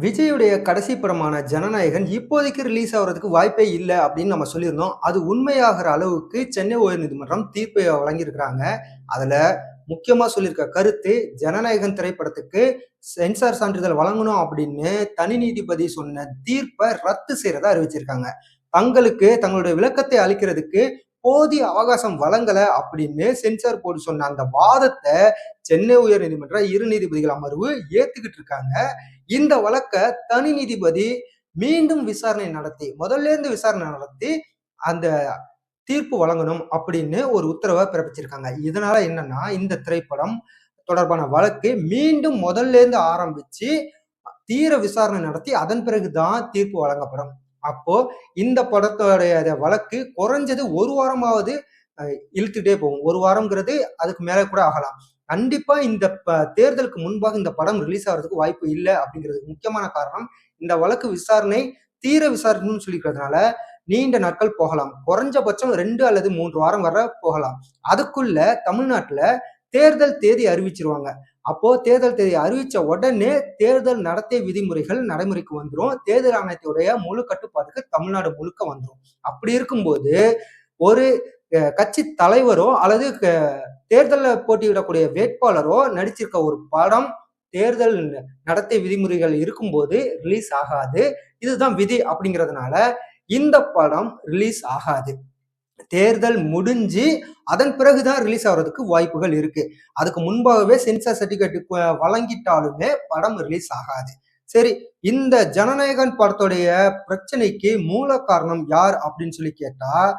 விஜயுடைய கடைசி படமான ஜனநாயகன் இப்போதைக்கு ரிலீஸ் ஆகிறதுக்கு வாய்ப்பே இல்லை அப்படின்னு நம்ம சொல்லியிருந்தோம். அது உண்மையாகிற அளவுக்கு சென்னை உயர்நீதிமன்றம் தீர்ப்பை வழங்கியிருக்கிறாங்க. அதில் முக்கியமாக சொல்லியிருக்க கருத்து ஜனநாயகன் திரைப்படத்துக்கு சென்சார் சான்றிதழ் வழங்கணும் அப்படின்னு தனி நீதிபதி சொன்ன தீர்ப்பை ரத்து செய்கிறத அறிவிச்சிருக்காங்க. தங்களுக்கு தங்களுடைய விளக்கத்தை அளிக்கிறதுக்கு போதிய அவகாசம் வழங்கல அப்படின்னு சென்சார் போர்டு சொன்ன அந்த வாதத்தை சென்னை உயர் நீதிமன்ற இரு நீதிபதிகள் அமர்வு ஏத்துக்கிட்டு இருக்காங்க. இந்த வழக்க தனி நீதிபதி மீண்டும் விசாரணை நடத்தி முதல்ல இருந்து விசாரணை நடத்தி அந்த தீர்ப்பு வழங்கணும் அப்படின்னு ஒரு உத்தரவை பிறப்பிச்சிருக்காங்க. இதனால என்னன்னா இந்த திரைப்படம் தொடர்பான வழக்கு மீண்டும் முதல்ல இருந்து ஆரம்பிச்சு தீர விசாரணை நடத்தி அதன் பிறகுதான் தீர்ப்பு வழங்கப்படும். அப்போ இந்த படத்தோடைய வழக்கு குறைஞ்சது ஒரு வாரமாவது இழுத்துட்டே போகும். ஒரு வாரம்ங்கிறது அதுக்கு மேல கூட ஆகலாம். கண்டிப்பா இந்த தேர்தலுக்கு முன்பாக இந்த படம் ரிலீஸ் ஆகிறதுக்கு வாய்ப்பு இல்லை அப்படிங்கிறது முக்கியமான காரணம். இந்த வழக்கு விசாரணை தீர விசாரணைன்னு சொல்லிக்கிறதுனால நீண்ட நாட்கள் போகலாம். குறைஞ்சபட்சம் ரெண்டு அல்லது மூன்று வாரம் வர போகலாம். அதுக்குள்ள தமிழ்நாட்டுல தேர்தல் தேதி அறிவிச்சிருவாங்க. அப்போ தேர்தல் தேதி அறிவிச்ச உடனே தேர்தல் நடத்தை விதிமுறைகள் நடைமுறைக்கு வந்துடும் தேர்தல் ஆணையத்துடைய முழு கட்டுப்பாட்டுக்கு தமிழ்நாடு முழுக்க வந்துடும் அப்படி இருக்கும்போது ஒரு கட்சி தலைவரோ அல்லது தேர்தலில் போட்டியிடக்கூடிய வேட்பாளரோ நடிச்சிருக்க ஒரு படம் தேர்தல் நடத்தை விதிமுறைகள் இருக்கும்போது ரிலீஸ் ஆகாது. இதுதான் விதி அப்படிங்கிறதுனால இந்த படம் ரிலீஸ் ஆகாது. தேர்தல் முடிஞ்சு அதன் பிறகுதான் ரிலீஸ் ஆகிறதுக்கு வாய்ப்புகள் இருக்கு. அதுக்கு முன்பாகவே சென்சார் சர்டிபிகேட் வழங்கிட்டாலுமே படம் ரிலீஸ் ஆகாது. சரி இந்த ஜனநாயகன் படத்துடைய பிரச்சனைக்கு மூல காரணம் யார் அப்படின்னு சொல்லி கேட்டா